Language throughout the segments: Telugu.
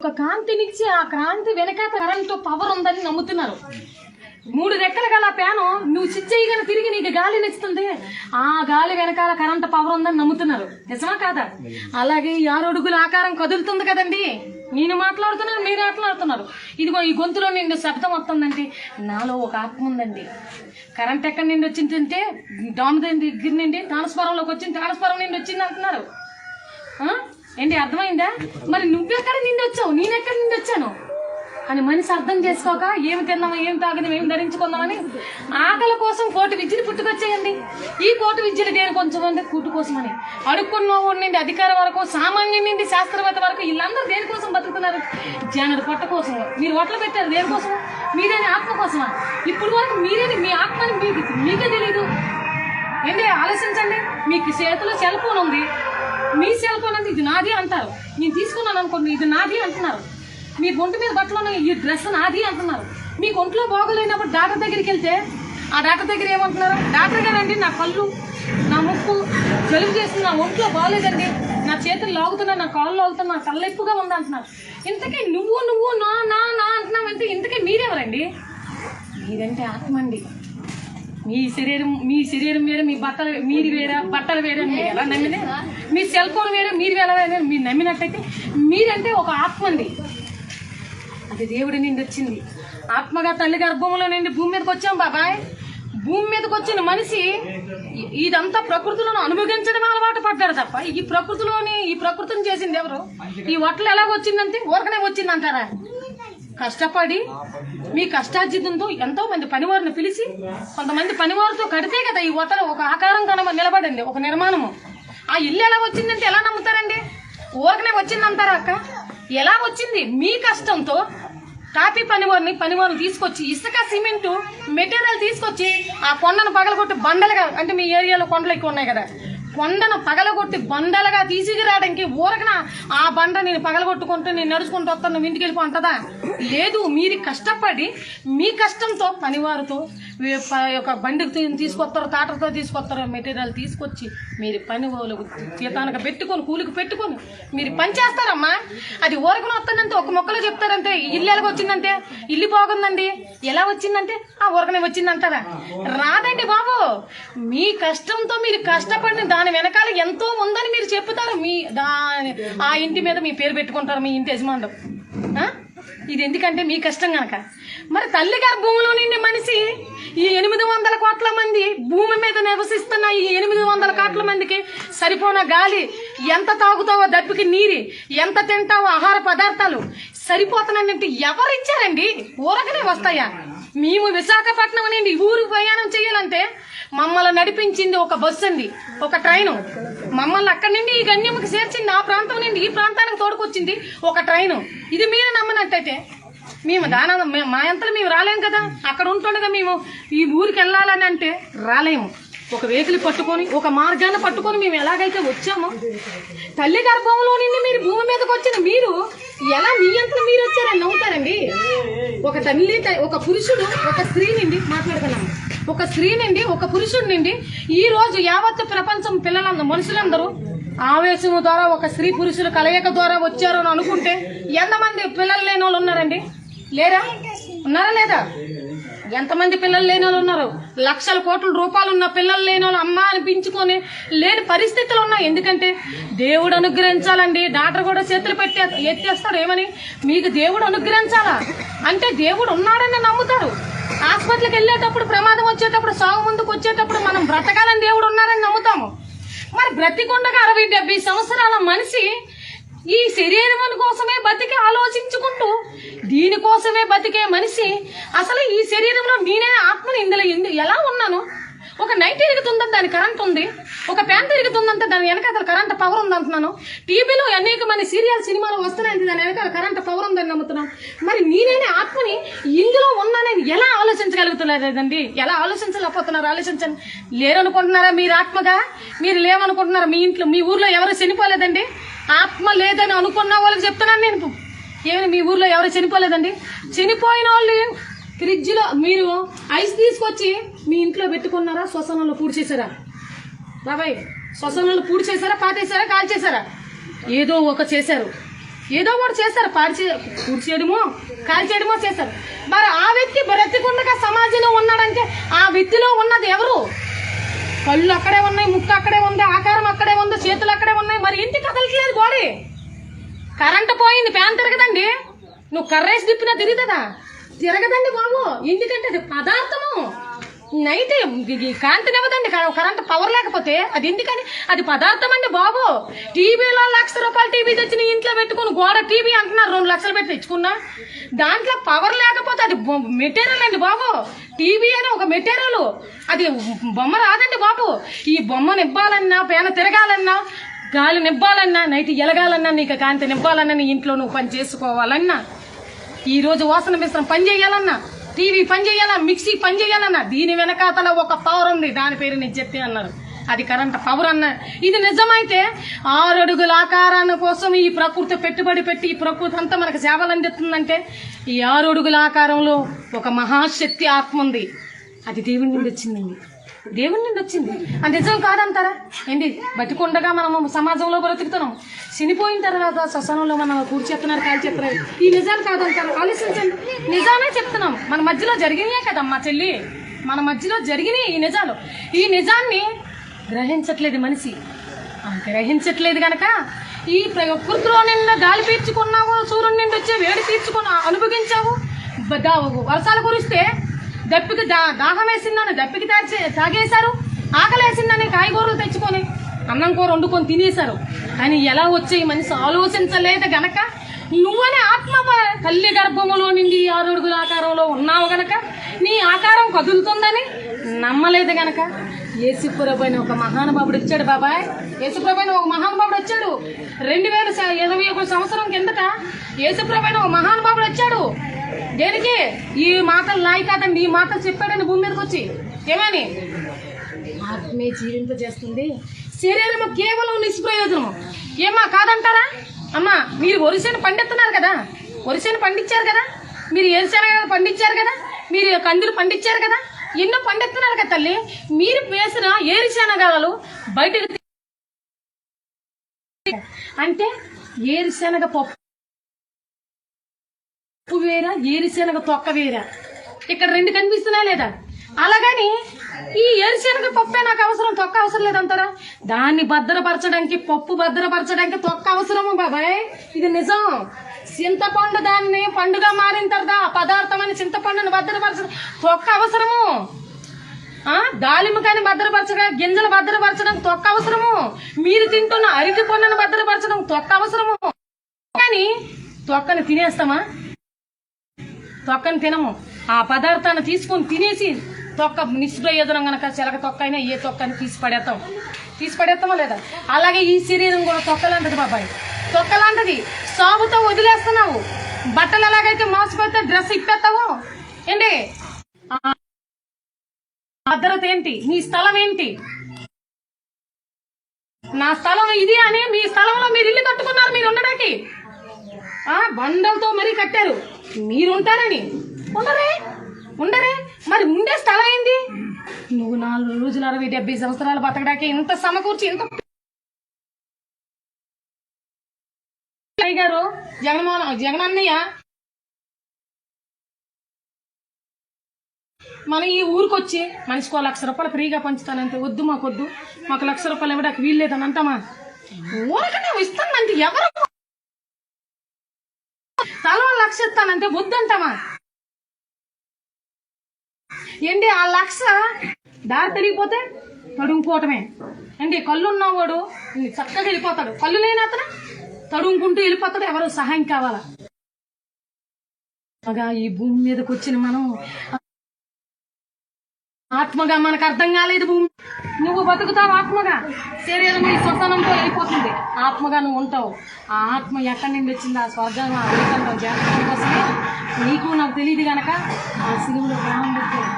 ఒక కాంతినిచ్చి ఆ కాంతి వెనకాత కరెంటు పవర్ ఉందని నమ్ముతున్నారు. మూడు రెక్కలు గల ప్యాను నువ్వు చిచ్చేయగానే తిరిగి నీకు గాలి నచ్చుతుంది. ఆ గాలి వెనకాల కరెంట్ పవర్ ఉందని నమ్ముతున్నారు. నిజమా కాదా? అలాగే ఈ ఆరు అడుగుల ఆకారం కదులుతుంది కదండి. నేను మాట్లాడుతున్నాను మీరు మాట్లాడుతున్నారు. ఇదిగో ఈ గొంతులో నిండు శబ్దం వస్తుందండి. నాలో ఒక ఆత్మ ఉందండి. కరెంట్ ఎక్కడి నుండి వచ్చిందంటే డామ్ దగ్గర నుండి ట్రాన్స్ఫారంలోకి వచ్చింది ట్రాన్స్ఫారం నుండి వచ్చింది అంటున్నారు. ఏంటి అర్థమైందా? మరి నువ్వెక్కడ నిండి వచ్చావు నేనెక్కడ నిండి వచ్చాను అని మనిషి అర్థం చేసుకోక ఏమి తిన్నామా ఏం తాగినాం ఏమి ధరించుకుందామని ఆకలి కోసం కోటి విద్యలు పుట్టుకొచ్చేయండి. ఈ కోటి విద్యలు దేని కొంచెం అంటే కూటు కోసమని. అడుక్కున్న వాడి నుండి అధికారం వరకు సామాన్యం నుండి శాస్త్రవేత్త వరకు వీళ్ళందరూ దేనికోసం బతుకుతున్నారు? జనడు పొట్ట కోసం మీరు ఒట్లు పెట్టారు దేనికోసం మీరేని ఆత్మ కోసమా? ఇప్పుడు వరకు మీరేని మీ ఆత్మని మీకు మీకే తెలియదు ఏంటి ఆలోచించండి. మీకు చేతిలో సెల్ ఫోన్ ఉంది. ఇది నాది అంటారు. నేను తీసుకున్నాను అనుకోండి ఇది నాది అంటున్నారు. మీ ఒంటి మీద బట్టలు ఈ డ్రెస్ నాది అంటున్నారు. మీకు ఒంట్లో బాగోలేనప్పుడు డాక్టర్ దగ్గరికి వెళ్తే ఆ డాక్టర్ దగ్గర ఏమంటున్నారు? డాక్టర్ గారండి నా కళ్ళు నా ముక్కు జలుబు చేస్తుంది నా ఒంట్లో బాగోలేదండి. నా చేతులు లాగుతున్నా నా కాళ్ళు లాగుతున్నా నా తలెప్పుగా ఉంది అంటున్నారు. ఇంతకీ నువ్వు నువ్వు నా నా నా అంటున్నావంటే ఇంతకీ మీరెవరండి? మీరంటే ఆత్మ అండి. మీ శరీరం మీ శరీరం వేరే మీ బట్టలు మీరు వేరే బట్టలు వేరే మీరు ఎలా నమ్మినా మీ సెల్ ఫోన్ వేరే మీరు ఎలా మీరు నమ్మినట్టయితే మీరంటే ఒక ఆత్మ అండి అది దేవుడి నుండి వచ్చింది. ఆత్మగా తల్లి గర్భంలో నుండి భూమి మీదకి వచ్చాం బాబాయ్. భూమి మీదకి వచ్చిన మనిషి ఇదంతా ప్రకృతిలోను అనుభవించడం అలవాటు పడ్డాడు తప్ప ఈ ప్రకృతిలోని ఈ ప్రకృతిని చేసింది ఎవరు? ఈ వట్టలు ఎలాగొచ్చిందంటే ఊరకనే వచ్చిందంటారా? కష్టపడి మీ కష్టార్జితంతో ఎంతో మంది పనివారిని పిలిచి కొంతమంది పనివారితో కడితే కదా ఈ వతల ఒక ఆకారం కనుమ నిలబడింది ఒక నిర్మాణము. ఆ ఇల్లు ఎలా వచ్చిందంటే ఎలా నమ్ముతారండి? ఊరకనే వచ్చిందంటారా అక్క? ఎలా వచ్చింది? మీ కష్టంతో కాపీ పనివారిని పనివారిని తీసుకొచ్చి ఇసుక సిమెంట్ మెటీరియల్ తీసుకొచ్చి ఆ కొండను పగలగొట్టి బండలుగా అంటే మీ ఏరియాలో కొండలు ఎక్కువ ఉన్నాయి కదా. కొండను పగలగొట్టి బండలుగా తీసుకురావడానికి ఊరకన? ఆ బండ నేను పగలగొట్టుకుంటూ నేను నడుచుకుంటూ వస్తాను నువ్వు ఇంటికి వెళ్ళిపో లేదు మీరు కష్టపడి మీ కష్టంతో పనివారితో ఒక బండికి తీసుకొస్తారు తాటర్తో తీసుకొస్తారు మెటీరియల్ తీసుకొచ్చి మీరు పని వాళ్ళకు తీతానికి పెట్టుకొని కూలికి పెట్టుకొని మీరు పని చేస్తారమ్మా. అది ఊరకన వస్తుందంటే ఒక మొక్కలో చెప్తారంటే ఇల్లు ఎలాగ వచ్చిందంటే ఇల్లు బాగుందండి. ఎలా వచ్చిందంటే ఆ ఊరకనే వచ్చిందంటారా? రాదండి బాబు. మీ కష్టంతో మీరు కష్టపడిన దాని వెనకాల ఎంతో ఉందని మీరు చెప్తారు. మీ దాని ఆ ఇంటి మీద మీ పేరు పెట్టుకుంటారు మీ ఇంటి యజమానులు. ఇది ఎందుకంటే మీ కష్టం కనుక మరి తల్లి గర్భంలో నిండి మనిషి ఈ ఎనిమిది వందల కోట్ల మంది భూమి మీద నివసిస్తున్న ఈ ఎనిమిది వందల కోట్ల మందికి సరిపోన గాలి ఎంత తాగుతావో దప్పికి నీరి ఎంత తింటావో ఆహార పదార్థాలు సరిపోతున్నాయంటే ఎవరు ఇచ్చారండి? ఊరకనే వస్తాయా? మేము విశాఖపట్నం నుండి ఊరు ప్రయాణం చేయాలంటే మమ్మల్ని నడిపించింది ఒక బస్సు అండి ఒక ట్రైను. మమ్మల్ని అక్కడి నుండి ఈ గణ్యముకి చేర్చింది ఆ ప్రాంతం నుండి ఈ ప్రాంతానికి తోడుకొచ్చింది ఒక ట్రైను. ఇది మీరు నమ్మనట్టయితే మేము దాన మా అంతలో మేము రాలేము కదా? అక్కడ ఉంటుండగా మేము ఈ ఊరికి వెళ్ళాలని అంటే రాలేము. ఒక వెహికల్ పట్టుకొని ఒక మార్గాన్ని పట్టుకొని మేము ఎలాగైతే వచ్చామో తల్లి గర్భంలో నుండి మీరు భూమి మీదకి వచ్చిన మీరు ఎలా మీ అంతలో మీరు వచ్చారని నవ్వుతారండి ఒక తల్లి ఒక పురుషుడు ఒక స్త్రీ నుండి మాట్లాడుతున్నాము. ఒక స్త్రీ నుండి ఒక పురుషుడి నుండి ఈ రోజు యావత్ ప్రపంచం పిల్లలందరూ మనుషులందరూ ఆవేశం ద్వారా ఒక స్త్రీ పురుషుల కలయిక ద్వారా వచ్చారు అని అనుకుంటే ఎంతమంది పిల్లలు లేని వాళ్ళు ఉన్నారండి? లేరా? ఉన్నారా లేదా? ఎంతమంది పిల్లలు లేని వాళ్ళు ఉన్నారు? లక్షల కోట్ల రూపాయలు ఉన్న పిల్లలు లేని వాళ్ళు అమ్మ అనిపించుకొని లేని పరిస్థితులు ఉన్నాయి. ఎందుకంటే దేవుడు అనుగ్రహించాలండి. డాక్టర్ కూడా చేతులు పెట్టి ఎత్తేస్తాడు. ఏమని? మీకు దేవుడు అనుగ్రహించాలా? అంటే దేవుడు ఉన్నాడని నమ్ముతారు. హాస్పిటల్కి వెళ్ళేటప్పుడు ప్రమాదం వచ్చేటప్పుడు సాగు ముందుకు వచ్చేటప్పుడు మనం బ్రతకాలని దేవుడు ఉన్నారని నమ్ముతాము. మరి బ్రతికుండగా అరవై డెబ్బై సంవత్సరాల మనిషి ఈ శరీరం కోసమే బతికి ఆలోచించుకుంటూ దీనికోసమే బతికే మనిషి అసలు ఈ శరీరంలో నేనే ఆత్మని ఇందులో ఎలా ఉన్నాను? ఒక నైట్ తిరుగుతుందంటే దాని కరెంట్ ఉంది. ఒక ఫ్యాన్ తిరుగుతుందంటే దాని వెనకాల కరెంట్ పవర్ ఉంది అంటున్నాను. టీవీలో అనేక మంది సీరియల్ సినిమాలు వస్తున్నాయి దాని వెనకాల కరెంట్ పవర్ ఉందని నమ్ముతున్నాను మరి నేనే ఆత్మని ఇందులో ఉన్నానని ఎలా ఆలోచించగలుగుతున్నారండి? ఎలా ఆలోచించలేకపోతున్నారు? ఆలోచించండి. లేరనుకుంటున్నారా మీరు ఆత్మగా? మీరు లేవనుకుంటున్నారా? మీ ఇంట్లో మీ ఊర్లో ఎవరు చనిపోలేదండి? ఆత్మ లేదని అనుకున్న వాళ్ళకి చెప్తున్నాను నేను. ఏమైనా మీ ఊర్లో ఎవరు చనిపోలేదండి? చనిపోయిన వాళ్ళు ఫ్రిడ్జ్లో మీరు ఐస్ తీసుకొచ్చి మీ ఇంట్లో పెట్టుకున్నారా? శ్వసనంలో పూడ్చేసారా బాబాయ్ శ్వసనంలో పూడ్చేసారా పాతేసారా కాల్చేశారా? ఏదో ఒక చేశారు. ఏదో ఒకటి చేస్తారు పాడిచే కూర్చేయడమో కాల్చేయడమో చేస్తారు మరి ఆ వ్యక్తి బ్రతికుండగా సమాజంలో ఉన్నాడంటే ఆ వ్యక్తిలో ఉన్నది ఎవరు? కళ్ళు అక్కడే ఉన్నాయి ముక్కు అక్కడే ఉంది ఆకారం అక్కడే ఉంది చేతులు అక్కడే ఉన్నాయి మరి ఇంటి కదలట్లేదు బాడీ. కరెంట్ పోయింది ఫ్యాన్ తిరగదండి. నువ్వు కర్రేసి తిప్పినా తిరుగుతుందా? తిరగదండి బాబు ఎందుకంటే అది పదార్థము నైట్ కాంతినివ్వదండి క- కరెంట్ పవర్ లేకపోతే అది ఎందుకని? అది పదార్థం అండి బాబు. టీవీలో లక్ష రూపాయలు టీవీ తెచ్చిన ఇంట్లో పెట్టుకుని గోడ టీవీ అంటున్నారు. రెండు లక్షలు పెట్టి తెచ్చుకున్నా. దాంట్లో పవర్ లేకపోతే అది మెటీరియల్ అండి బాబు. టీవీ అనే ఒక మెటీరియల్ అది బొమ్మ రాదండి బాబు. ఈ బొమ్మ నివ్వాలన్నా పేన తిరగాలన్నా గాలి నివ్వాలన్నా నైట్ ఎలగాలన్నా నీకు కాంతి నింపాలన్నా నీ ఇంట్లో నువ్వు పని చేసుకోవాలన్నా ఈరోజు వాసన మిశ్రం పని చేయాలన్నా టీవీ పని చేయాలన్నా మిక్సీ పని చేయాలన్నా దీని వెనకాతల ఒక పవర్ ఉంది. దాని పేరు నిజెత్తి అన్నారు. అది కరెంట్ పవర్ అన్న. ఇది నిజమైతే ఆరు అడుగుల ఆకారాన్ని కోసం ఈ ప్రకృతి పెట్టుబడి పెట్టి ఈ ప్రకృతి అంతా మనకు సేవలు అందిస్తుందంటే ఈ ఆరు అడుగుల ఆకారంలో ఒక మహాశక్తి ఆత్మ ఉంది. అది దేవుడి నుండి వచ్చిందండి. దేవుని నుండి వచ్చింది. అది నిజం కాదంటారా? ఏంటి బతికుండగా మనము సమాజంలో బ్రతుకుతున్నాము. చనిపోయిన తర్వాత శ్మశానంలో మనం కూర్చేస్తున్నారు కాల్ చెప్తున్నారు ఈ నిజాలు కాదంటారు? ఆలోచించండి. నిజానే చెప్తున్నాం. మన మధ్యలో జరిగినాయే కదమ్మా చెల్లి. మన మధ్యలో జరిగినాయి ఈ నిజాలు. ఈ నిజాన్ని గ్రహించట్లేదు మనిషి. గ్రహించట్లేదు కనుక ఈ ప్రకృతిలో నిన్న గాలి పీల్చుకున్నావు సూర్యుడి నుండి వచ్చే వేడి తీర్చుకున్నావు అనుభవించావు వర్షాలు కురిస్తే దప్పికి దా దాహం వేసిందని దప్పికి తాగేశారు. ఆకలి వేసిందని కాయగూరలు తెచ్చుకొని అన్నం కూర వండుకొని తినేశారు. కానీ ఎలా వచ్చాయి మనిషి ఆలోచించలేదు గనక. నువ్వనే ఆత్మ తల్లి గర్భములో నుండి ఆరు అడుగుల ఆకారంలో ఉన్నావు గనక. నీ ఆకారం కదులుతుందని నమ్మలేదు గనక. యేసుప్రభు ఒక మహానుభావుడు వచ్చాడు బాబాయ్. యేసుప్రభు ఒక మహానుభావుడు వచ్చాడు. రెండు వేల ఇరవై ఒక సంవత్సరం కిందట యేసుప్రభు ఒక మహానుభావుడు వచ్చాడు. దేనికి? ఈ మాటలు నాయి కాదండి ఈ మాటలు చెప్పాడని భూమి మీదకి వచ్చి. ఏమని? ఆత్మే జీవింపజేస్తుంది శరీరము కేవలం నిష్ప్రయోజనము. ఏమా కాదంటారా? అమ్మా మీరు వరిసేను పండిస్తున్నారు కదా? వరిసేను పండించారు కదా? మీరు ఏరుశనగ పండించారు కదా? మీరు కందులు పండించారు కదా? ఎన్నో పండిస్తున్నారు కదా తల్లి? మీరు వేసిన ఏరుశనగలు బయటకు అంటే ఏరుశనగ పప్పు పప్పు వేరా ఏరుశనగ తొక్క వేరా. ఇక్కడ రెండు కనిపిస్తున్నా లేదా? అలాగని ఈ ఏరుశనగ పప్పే నాకు అవసరం తొక్క అవసరం లేదంటారా? దాన్ని భద్రపరచడానికి పప్పు భద్రపరచడానికి తొక్క అవసరము బాబాయ్. ఇది నిజం. చింతపండు దాన్ని పండుగ మారిన తర్వాత ఆ పదార్థం అని చింతపండుని భద్రపరచడం తొక్క అవసరము. ఆ? దాలిమ భద్రపరచగా గింజలు భద్రపరచడం తొక్క అవసరము. మీరు తింటున్న అరటి పండును భద్రపరచడం తొక్క అవసరము. కానీ తొక్కను తినేస్తామా? తొక్కని తినము. ఆ పదార్థాన్ని తీసుకొని తినేసి తొక్క నిష్ప్రయోజనం గనక చిలక తొక్క అయినా ఏ తొక్కని తీసి పడేస్తాం. తీసి పడేస్తామా లేదా? అలాగే ఈ శరీరం కూడా తొక్కలాంటిది బాబాయ్. తొక్కలాంటిది. సాగుతో వదిలేస్తున్నావు. బట్టలు ఎలాగైతే మోసపోతే డ్రెస్ ఇప్పేస్తావు? ఏంటి? ఆ భద్రత ఏంటి? నీ స్థలం ఏంటి? నా స్థలం ఇది అని మీ స్థలంలో మీరు ఇల్లు కట్టుకున్నారు మీరు ఉండడానికి. ఆ బండలతో మరీ కట్టారు. మీరు ఉంటారని ఉండరే ఉండరే. మరి ఉండే స్థలం ఏంది? నువ్వు నాలుగు రోజులు అరవై డెబ్బై సంవత్సరాలు బతకడానికి ఇంత సమకూర్చి ఇంత జగన్మోహన్ జగన్ అన్నయ్య మన ఈ ఊరికి వచ్చి మనిషికి ఒక లక్ష రూపాయలు ఫ్రీగా పంచుతానంటే వద్దు మాకు వద్దు మాకు లక్ష రూపాయలు ఇవ్వడానికి వీలు లేదని అంటామా? ఊరకనే ఇస్తానంటే ఎవరు తలో లక్ష ఇస్తానంటే వద్దంటామా? ఏంటి ఆ లక్ష? దారి తిరిగిపోతే తడుగుపోవటమే ఏంటి కళ్ళు ఉన్నవాడు చక్కగా వెళ్ళిపోతాడు. కళ్ళు లేని అతను? తడుముకుంటూ వెళ్ళిపోతాడు ఎవరు సహాయం కావాలా? మగా ఈ భూమి మీదకి వచ్చిన మనం ఆత్మగా మనకు అర్థం కాలేదు భూమి. నువ్వు బతుకుతావు ఆత్మగా. శరీరం ఈ శ్వసనంతో వెళ్ళిపోతుంది. ఆత్మగా నువ్వు ఉంటావు. ఆ ఆత్మ ఎక్కడి నుండి వచ్చింది? ఆ స్వర్గం ఆ వైకుంఠం జాగ్రత్త కోసమే నీకు నాకు తెలియదు గనక ఆ సిలువలో ప్రాణం పెట్టాడు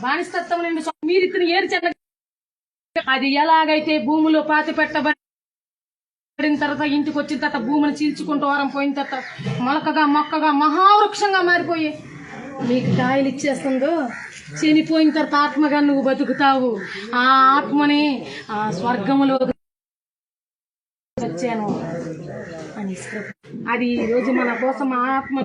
బానిస్తత్వం నుండి స్వ- మీరు ఇతను ఏరు చెన్న అది ఎలాగైతే భూమిలో పాతి పడిన తర్వాత ఇంటికి వచ్చిన తర్వాత భూమిని చీల్చుకుంటూ వారం పోయిన తర్వాత మొలకగా మొక్కగా మహావృక్షంగా మారిపోయి. మీకు కాయలు ఇచ్చేస్తుందో? చనిపోయిన తర్వాత ఆత్మగా నువ్వు బతుకుతావు. ఆ ఆత్మని ఆ స్వర్గములో వచ్చాను అది ఈ రోజు మన కోసం ఆత్మ